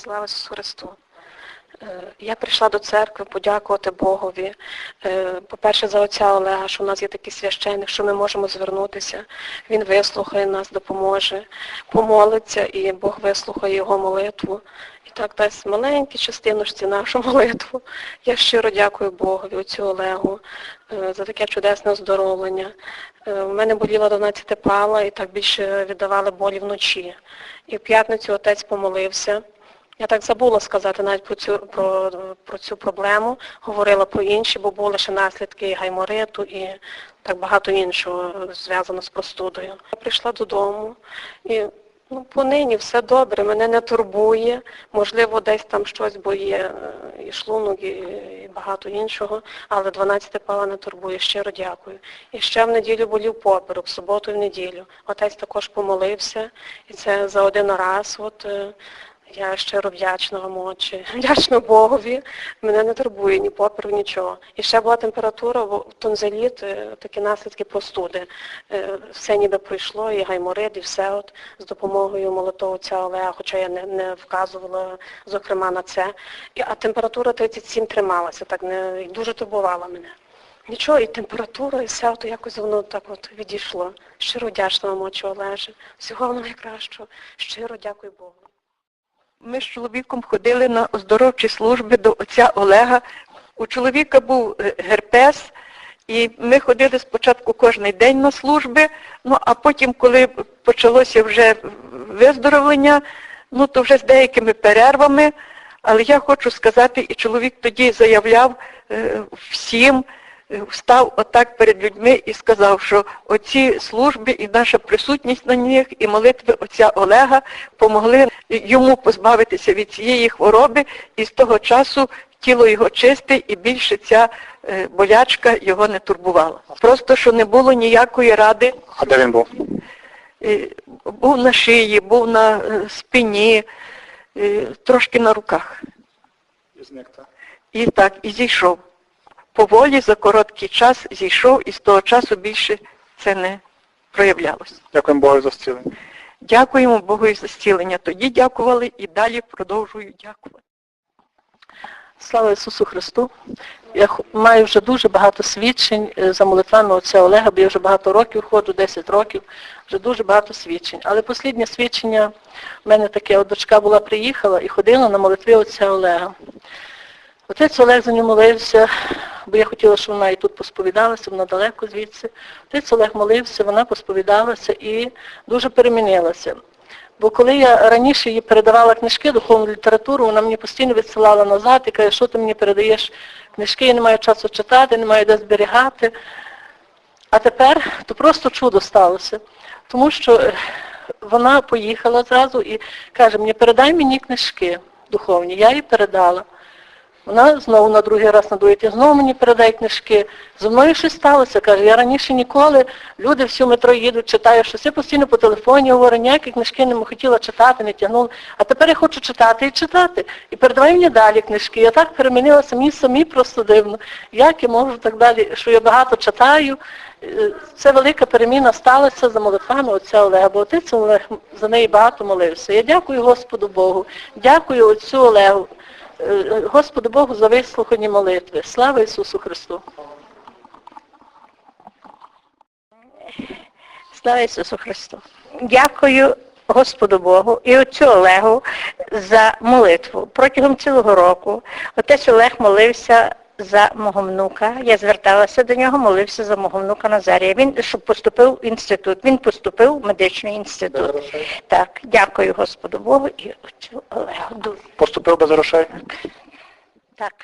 Слава Ісусу Христу. Е, Я прийшла до церкви подякувати Богові. Е, По-перше, за отця Олега, що в нас є такий священник, що ми можемо звернутися. Він вислухає нас, допоможе, помолиться, і Бог вислухає його молитву. І так дасть маленькі частиночці нашу молитву. Я щиро дякую Богові, отцю Олегу, е, за таке чудесне оздоровлення. У мене боліла 12 пала і так більше віддавали болі вночі. І в п'ятницю отець помолився. Я так забула сказати навіть про цю, про, про цю проблему, говорила про інші, бо були ще наслідки гаймориту і так багато іншого зв'язано з простудою. Я прийшла додому і ну, понині все добре, мене не турбує, можливо, десь там щось, бо є е, і шлунок, і, і багато іншого, але 12 пала не турбує, щиро дякую. І ще в неділю болів поперек, в суботу і в неділю. Отець також помолився, і це за один раз. От, е, я щиро вдячна вам, отче, вдячна Богові. Мене не турбує ні попір, нічого. І ще була температура, бо тонзиліт, е, такі наслідки простуди. Е, Все ніби пройшло, і гайморид, і все от з допомогою молотого отця Олега, хоча я не, не вказувала, зокрема, на це. І, а температура 37 трималася, так не дуже турбувала мене. Нічого, і температура, і все, то якось воно так от відійшло. Щиро вдячна вам, отче Олеже. Всього вам найкращого. Щиро дякую Богу. Ми з чоловіком ходили на оздоровчі служби до отця Олега. У чоловіка був е, герпес, і ми ходили спочатку кожен день на служби, ну а потім, коли почалося вже виздоровлення, ну то вже з деякими перервами. Але я хочу сказати, і чоловік тоді заявляв е, всім, встав отак перед людьми і сказав, що оці служби і наша присутність на них, і молитви отця Олега помогли йому позбавитися від цієї хвороби, і з того часу тіло його чисте, і більше ця е, болячка його не турбувала. Просто що не було ніякої ради. А де він був? Е, Був на шиї, був на е, спині, е, трошки на руках. І так, і зійшов. Поволі за короткий час зійшов, і з того часу більше це не проявлялося. Дякуємо Богу за зцілення. Дякуємо Богу і за зцілення. Тоді дякували і далі продовжую дякувати. Слава Ісусу Христу! Я маю вже дуже багато свідчень е, за молитвами отця Олега, бо я вже багато років ходжу, 10 років, вже дуже багато свідчень. Але останнє свідчення в мене таке, от дочка була приїхала і ходила на молитви отця Олега. Отець Олег за нього молився, бо я хотіла, щоб вона і тут посповідалася, вона далеко звідси. Отець Олег молився, вона посповідалася і дуже перемінилася. Бо коли я раніше їй передавала книжки, духовну літературу, вона мені постійно відсилала назад і каже, що ти мені передаєш книжки, я не маю часу читати, не маю де зберігати. А тепер то просто чудо сталося. Тому що е, вона поїхала зразу і каже, мені передай мені книжки духовні. Я їй передала. Вона знову на другий раз на другий знову мені передає книжки. Зі мною щось сталося, каже, я раніше ніколи, люди всю метро їдуть, читаю щось, я постійно по телефоні говорю, ніякі книжки не хотіла читати, не тягнула. А тепер я хочу читати і читати. І передавай мені далі книжки. Я так перемінилася, мені самі просто дивно. Як я можу так далі, що я багато читаю. Е, Це велика переміна сталася за молитвами отця Олега, бо отець Олег за неї багато молився. Я дякую Господу Богу, дякую отцю Олегу. Господу Богу за вислухані молитви. Слава Ісусу Христу! Слава Ісусу Христу. Дякую Господу Богу і отцю Олегу за молитву. Протягом цілого року отець Олег молився за мого внука. Я зверталася до нього, молився за мого внука Назарія. Він щоб поступив в інститут. Він поступив в медичний інститут. Так, дякую Господу Богу і отцю Олегу. Поступив без грошей? Так.